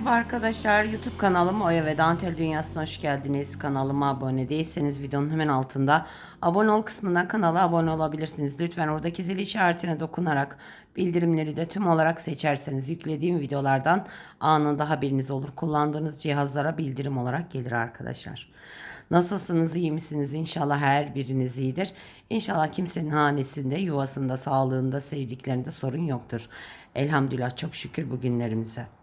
Merhaba arkadaşlar YouTube kanalıma Oya ve Dantel Dünyası'na hoş geldiniz. Kanalıma abone değilseniz videonun hemen altında abone ol kısmından kanala abone olabilirsiniz. Lütfen oradaki zil işaretine dokunarak bildirimleri de tüm olarak seçerseniz yüklediğim videolardan anında haberiniz olur. Kullandığınız cihazlara bildirim olarak gelir arkadaşlar. Nasılsınız, iyi misiniz? İnşallah her biriniz iyidir. İnşallah kimsenin hanesinde, yuvasında, sağlığında, sevdiklerinde sorun yoktur. Elhamdülillah çok şükür bugünlerimize.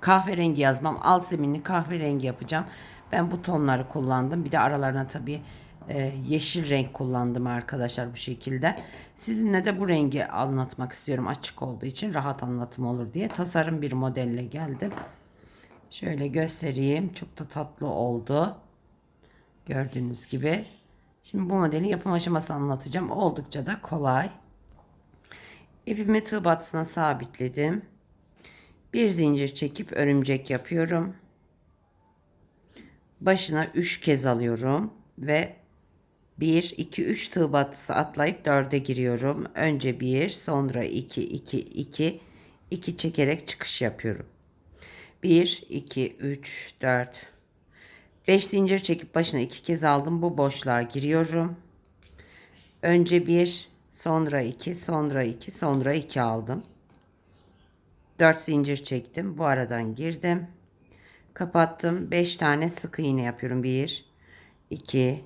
Kahverengi yazmam. Alt zeminli kahverengi yapacağım. Ben bu tonları kullandım. Bir de aralarına tabii e, yeşil renk kullandım arkadaşlar bu şekilde. Sizinle de bu rengi anlatmak istiyorum açık olduğu için rahat anlatım olur diye. Tasarım bir modelle geldim. Şöyle göstereyim. Çok da tatlı oldu. Gördüğünüz gibi. Şimdi bu modelin yapım aşamasını anlatacağım. Oldukça da kolay. İpimi tığ batısına sabitledim. Bir zincir çekip örümcek yapıyorum. Başına 3 kez alıyorum ve 1 2 3 tığ batısı atlayıp 4'e giriyorum. Önce 1, sonra 2 2 2 2 çekerek çıkış yapıyorum. 1 2 3 4 5 zincir çekip başına 2 kez aldım. Bu boşluğa giriyorum. Önce 1, sonra 2, sonra 2, sonra 2 aldım. 4 zincir çektim. Bu aradan girdim. Kapattım. 5 tane sık iğne yapıyorum. 1 2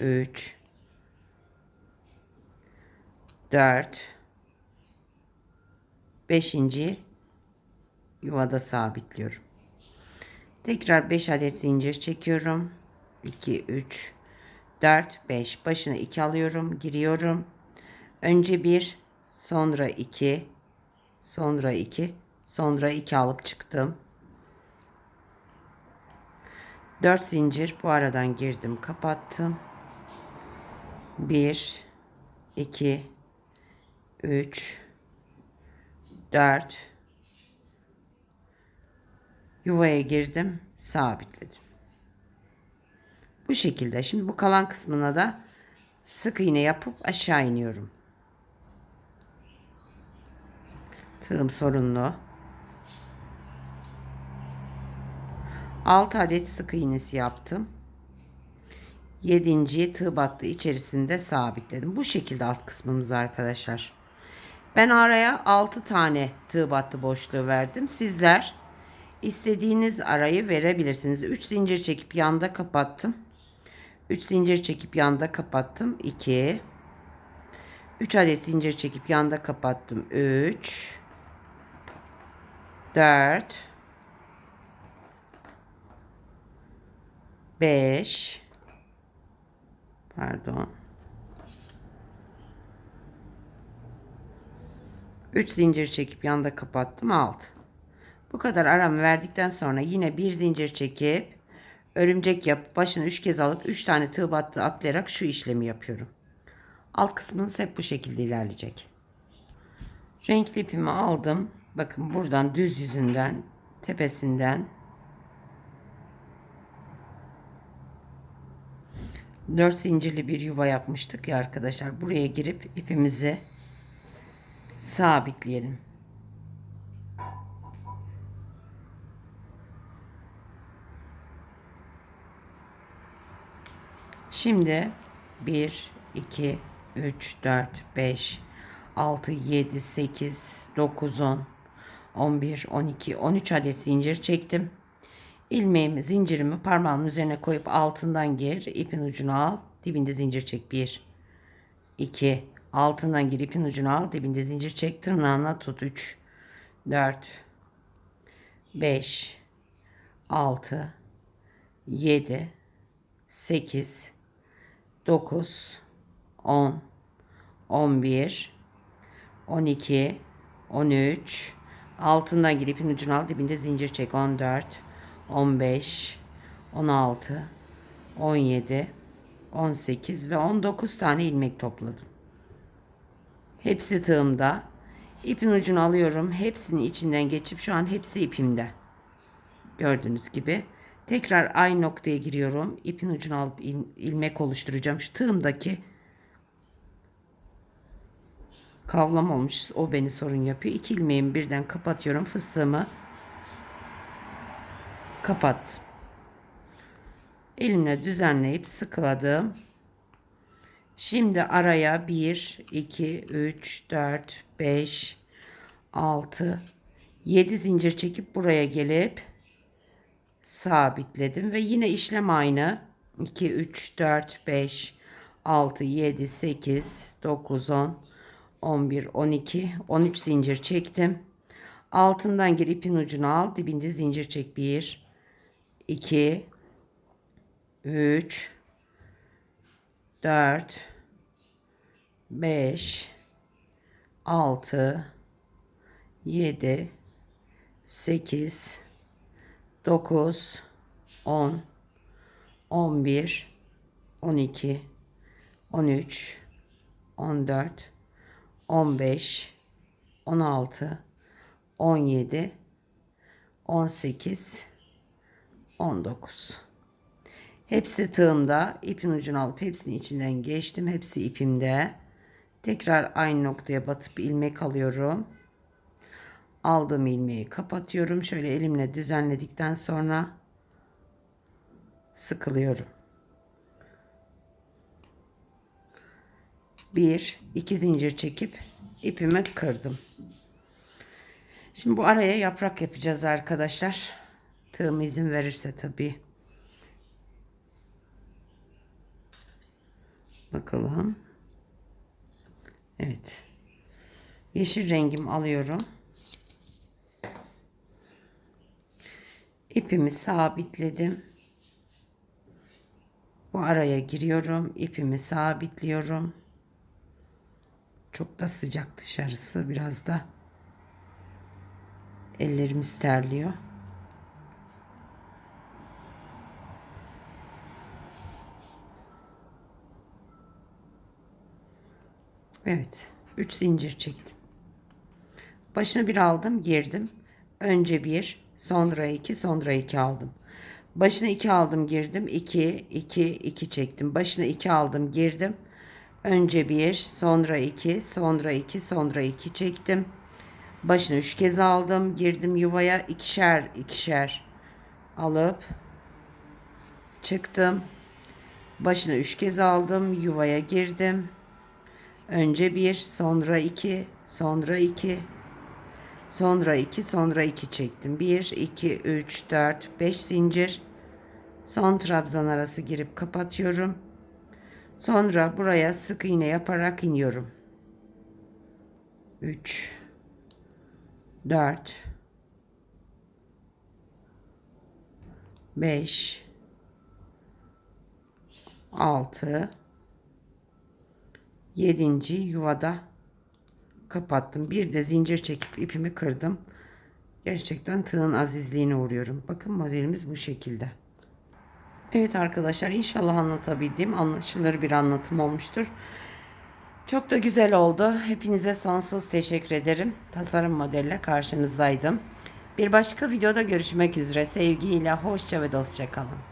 3 4 5. yuvada sabitliyorum. Tekrar 5 adet zincir çekiyorum. 2 3 4 5 başına 2 alıyorum, giriyorum. Önce 1, sonra 2, sonra 2, sonra 2 alıp çıktım. 4 zincir bu aradan girdim, kapattım. 1 2 3 4 Yuvaya girdim, sabitledim. Bu şekilde. Şimdi bu kalan kısmına da sık iğne yapıp aşağı iniyorum. Tığım sorunlu. 6 adet sık iğnesi yaptım. 7. tığ battı içerisinde sabitledim. Bu şekilde alt kısmımız arkadaşlar. Ben araya 6 tane tığ battı boşluğu verdim. Sizler istediğiniz arayı verebilirsiniz. 3 zincir çekip yanda kapattım. 3 zincir çekip yanda kapattım. 2 3 adet zincir çekip yanda kapattım. 3 4 5 Pardon. 3 zincir çekip yanda kapattım. 6. Bu kadar aramı verdikten sonra yine bir zincir çekip örümcek yapıp başını 3 kez alıp 3 tane tığ battı atlayarak şu işlemi yapıyorum. Alt kısmınız hep bu şekilde ilerleyecek. Renkli ipimi aldım. Bakın buradan düz yüzünden tepesinden 4 zincirli bir yuva yapmıştık ya arkadaşlar. Buraya girip ipimizi sabitleyelim. Şimdi 1, 2, 3, 4, 5, 6, 7, 8, 9, 10, 11, 12, 13 adet zincir çektim. İlmeğimi, zincirimi parmağımın üzerine koyup altından gir, ipin ucunu al, dibinde zincir çek. 1, 2, altından gir, ipin ucunu al, dibinde zincir çek, tırnağına tut. 3, 4, 5, 6, 7, 8, 9, 10, 11, 12, 13, altından gir ipin ucunu al dibinde zincir çek 14, 15, 16, 17, 18 ve 19 tane ilmek topladım. Hepsi tığımda. İpin ucunu alıyorum. Hepsini içinden geçip şu an hepsi ipimde. Gördüğünüz gibi. Tekrar aynı noktaya giriyorum. İpin ucunu alıp il- ilmek oluşturacağım. Şu tığımdaki kavlam olmuş. O beni sorun yapıyor. İki ilmeğimi birden kapatıyorum. Fıstığımı Kapattım. Elimle düzenleyip sıkıladım. Şimdi araya 1, 2, 3, 4, 5, 6, 7 zincir çekip buraya gelip sabitledim ve yine işlem aynı. 2, 3, 4, 5, 6, 7, 8, 9, 10, 11, 12, 13 zincir çektim. Altından gir ipin ucunu al. Dibinde zincir çek. 1, 2, 3, 4, 5, 6, 7, 8, 9, 10, 11, 12, 13, 14, 15, 16, 17, 18, 19. Hepsi tığımda. ipin ucunu alıp hepsini içinden geçtim. Hepsi ipimde. Tekrar aynı noktaya batıp ilmek alıyorum. Aldığım ilmeği kapatıyorum. Şöyle elimle düzenledikten sonra sıkılıyorum. Bir, iki zincir çekip ipimi kırdım. Şimdi bu araya yaprak yapacağız arkadaşlar. Tığım izin verirse tabii. Bakalım. Evet. Yeşil rengim alıyorum. İpimi sabitledim. Bu araya giriyorum. İpimi sabitliyorum. Çok da sıcak dışarısı. Biraz da ellerimiz terliyor. Evet. 3 zincir çektim. Başına bir aldım, girdim. Önce bir, sonra iki, sonra iki aldım. Başına iki aldım, girdim. 2, 2, 2 çektim. Başına iki aldım, girdim. Önce bir, sonra iki, sonra iki, sonra iki çektim. Başına üç kez aldım, girdim yuvaya ikişer ikişer alıp çıktım. Başına üç kez aldım, yuvaya girdim. Önce bir, sonra iki, sonra iki, sonra iki, sonra iki çektim. Bir, iki, üç, dört, beş zincir. Son trabzan arası girip kapatıyorum. Sonra buraya sık iğne yaparak iniyorum. 3 4 5 6 7. yuvada kapattım. Bir de zincir çekip ipimi kırdım. Gerçekten tığın azizliğine uğruyorum. Bakın modelimiz bu şekilde. Evet arkadaşlar inşallah anlatabildiğim anlaşılır bir anlatım olmuştur. Çok da güzel oldu. Hepinize sonsuz teşekkür ederim. Tasarım modelle karşınızdaydım. Bir başka videoda görüşmek üzere. Sevgiyle hoşça ve dostça kalın.